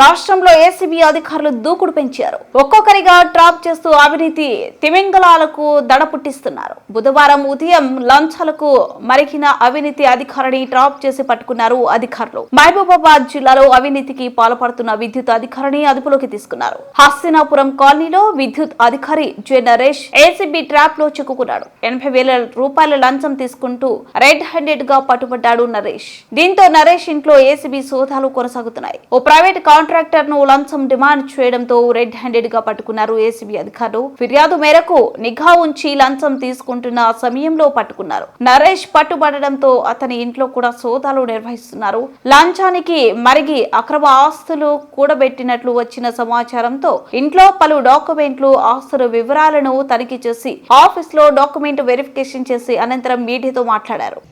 రాష్ట్రంలో ఏసీబీ అధికారులు దూకుడు పెంచారు. ఒక్కొక్కరిగా ట్రాప్ చేస్తూ అవినీతి తిమింగళాలకు దడ పుట్టిస్తున్నారు. బుధవారం ఉదయం లంచాలకు మరిగిన అవినీతి అధికారిని ట్రాప్ చేసి పట్టుకున్నారు అధికారులు. మహబూబాబాద్ జిల్లాలో అవినీతికి పాల్పడుతున్న విద్యుత్ అధికారిని అదుపులోకి తీసుకున్నారు. హస్తినాపురం కాలనీలో విద్యుత్ అధికారి జె నరేష్ ఏసీబీ ట్రాప్లో చిక్కుకున్నాడు. ఎనభై వేల రూపాయల లంచం తీసుకుంటూ రెడ్ హ్యాండెడ్గా పట్టుబడ్డాడు నరేష్. దీంతో నరేష్ ఇంట్లో ఏసీబీ సోదాలు కొనసాగుతున్నాయి. ఓ ప్రైవేట్ కాంట్రాక్టర్ను లంచం డిమాండ్ చేయడంతో రెడ్ హ్యాండెడ్గా పట్టుకున్నారు ఏసీబీ అధికారులు. ఫిర్యాదు మేరకు నిఘా ఉంచి లంచం తీసుకుంటున్న సమయంలో పట్టుకున్నారు. నరేష్ పట్టుబడడంతో అతని ఇంట్లో కూడా సోదాలు నిర్వహిస్తున్నారు. లంచానికి మరిగి అక్రమ ఆస్తులు కూడబెట్టినట్లు వచ్చిన సమాచారంతో ఇంట్లో పలు డాక్యుమెంట్లు ఆస్తుల వివరాలను తనిఖీ చేసి ఆఫీస్లో డాక్యుమెంట్ వెరిఫికేషన్ చేసి అనంతరం మీడియాతో మాట్లాడారు.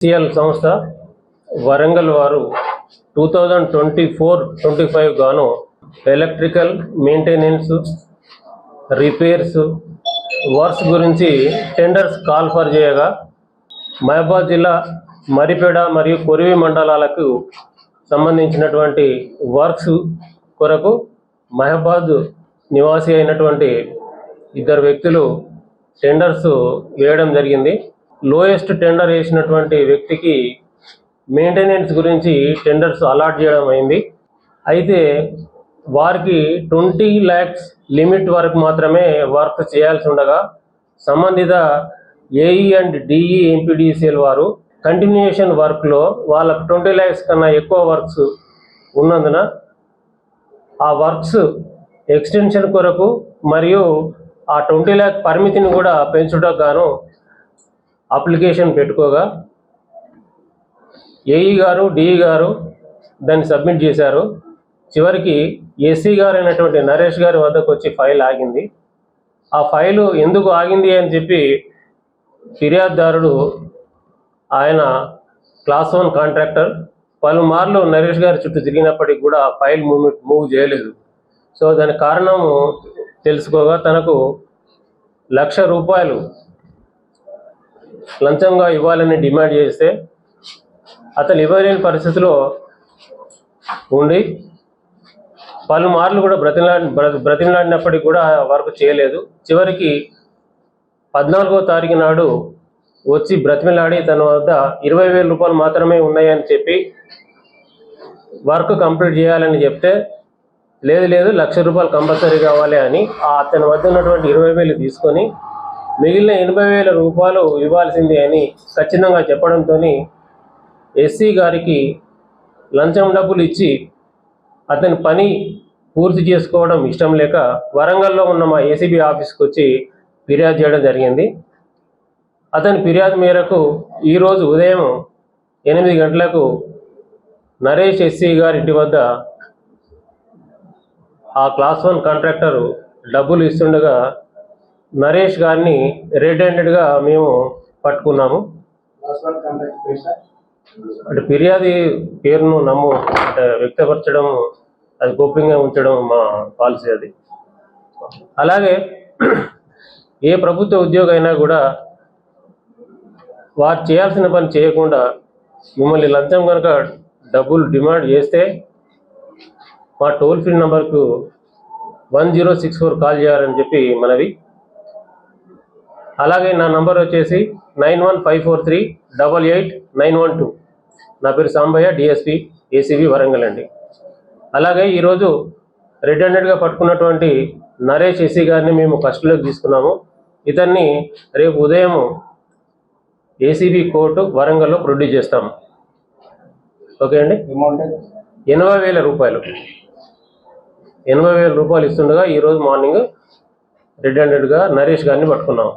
సిఎల్ సంస్థ వరంగల్ వారు two thousand twenty four twenty five గాను ఎలక్ట్రికల్ మెయింటెనెన్స్ రిపేర్స్ వర్క్స్ గురించి టెండర్స్ కాల్ ఫర్ చేయగా మహబాద్ జిల్లా మరిపేడ మరియు కొరివి మండలాలకు సంబంధించినటువంటి వర్క్స్ కొరకు మహబాద్ నివాసి అయినటువంటి ఇద్దరు వ్యక్తులు టెండర్స్ వేయడం జరిగింది. లోయెస్ట్ టెండర్ వేసినటువంటి వ్యక్తికి మెయింటెనెన్స్ గురించి టెండర్స్ అలాట్ చేయడం అయింది. అయితే వారికి ట్వంటీ ల్యాక్స్ లిమిట్ వరకు మాత్రమే వర్క్ చేయాల్సి ఉండగా సంబంధిత ఏఈ అండ్ డిఈ ఎంపీడీసీఎల్ వారు కంటిన్యూషన్ వర్క్లో వాళ్ళకు ట్వంటీ ల్యాక్స్ కన్నా ఎక్కువ వర్క్స్ ఉన్నందున ఆ వర్క్స్ ఎక్స్టెన్షన్ కొరకు మరియు ఆ ట్వంటీ ల్యాక్ పరిమితిని కూడా పెంచుటకు గాను అప్లికేషన్ పెట్టుకోగా ఏఈ గారు డిఈ గారు దాన్ని సబ్మిట్ చేశారు. చివరికి ఎస్సీ గారు అయినటువంటి నరేష్ గారి వద్దకు వచ్చి ఫైల్ ఆగింది. ఆ ఫైలు ఎందుకు ఆగింది అని చెప్పి ఫిర్యాదుదారుడు ఆయన క్లాస్ వన్ కాంట్రాక్టర్ పలుమార్లు నరేష్ గారి చుట్టూ తిరిగినప్పటికీ కూడా ఆ ఫైల్ మూవ్ మూవ్ చేయలేదు. సో దాని కారణము తెలుసుకోగా తనకు లక్ష రూపాయలు లంచంగా ఇవ్వాలని డిమాండ్ చేస్తే అతను ఇవ్వలేని పరిస్థితిలో ఉండి పలుమార్లు కూడా బ్రతిమలాడి బ్ర- బ్రతిమలాడినప్పటికీ కూడా వర్క్ చేయలేదు. చివరికి పద్నాలుగో తారీఖు నాడు వచ్చి బ్రతిమలాడి తన వద్ద ఇరవై వేల రూపాయలు మాత్రమే ఉన్నాయని చెప్పి వర్క్ కంప్లీట్ చేయాలని చెప్తే లేదు లేదు లక్ష రూపాయలు కంపల్సరీ కావాలి అని ఆ అతని వద్ద ఉన్నటువంటి ఇరవై వేలు తీసుకొని మిగిలిన ఎనభై వేల రూపాయలు ఇవ్వాల్సింది అని ఖచ్చితంగా చెప్పడంతో ఎస్సీ గారికి లంచం డబ్బులు ఇచ్చి అతని పని పూర్తి చేసుకోవడం ఇష్టం లేక వరంగల్లో ఉన్న మా ఏసీబీ ఆఫీస్కి వచ్చి ఫిర్యాదు చేయడం జరిగింది. అతని ఫిర్యాదు మేరకు ఈరోజు ఉదయం ఎనిమిది గంటలకు నరేష్ ఎస్సీ గారి ఇంటి వద్ద ఆ క్లాస్ వన్ కాంట్రాక్టర్ డబ్బులు ఇస్తుండగా నరేష్ గారిని రెడ్ హ్యాండెడ్గా మేము పట్టుకున్నాము. అంటే ఫిర్యాది పేరును నమ్ము అంటే వ్యక్తపరచడం అది గోప్యంగా ఉంచడం మా పాలసీ అది. అలాగే ఏ ప్రభుత్వ ఉద్యోగం అయినా కూడా వారు చేయాల్సిన పని చేయకుండా మిమ్మల్ని లంచం కనుక డబ్బులు డిమాండ్ చేస్తే మా టోల్ ఫ్రీ నంబర్కు one zero six four call చేయాలని చెప్పి మనవి. అలాగే నా నంబర్ వచ్చేసి nine one five four three double eight nine one two. నా పేరు సాంబయ్య డిఎస్పి ఏసీబీ వరంగల్ అండి. అలాగే ఈరోజు రెడ్ హ్యాండెడ్గా పట్టుకున్నటువంటి నరేష్ ఎస్సీ గారిని మేము కస్టడీలోకి తీసుకున్నాము. ఇతన్ని రేపు ఉదయం ఏసీబీ కోర్టు వరంగల్లో ప్రొడ్యూస్ చేస్తాము. ఓకే అండి? ఎనభై వేల రూపాయలు. ఎనభై వేల రూపాయలు ఇస్తుండగా ఈరోజు మార్నింగ్ రెడ్ హ్యాండెడ్గా నరేష్ గారిని పట్టుకున్నాం.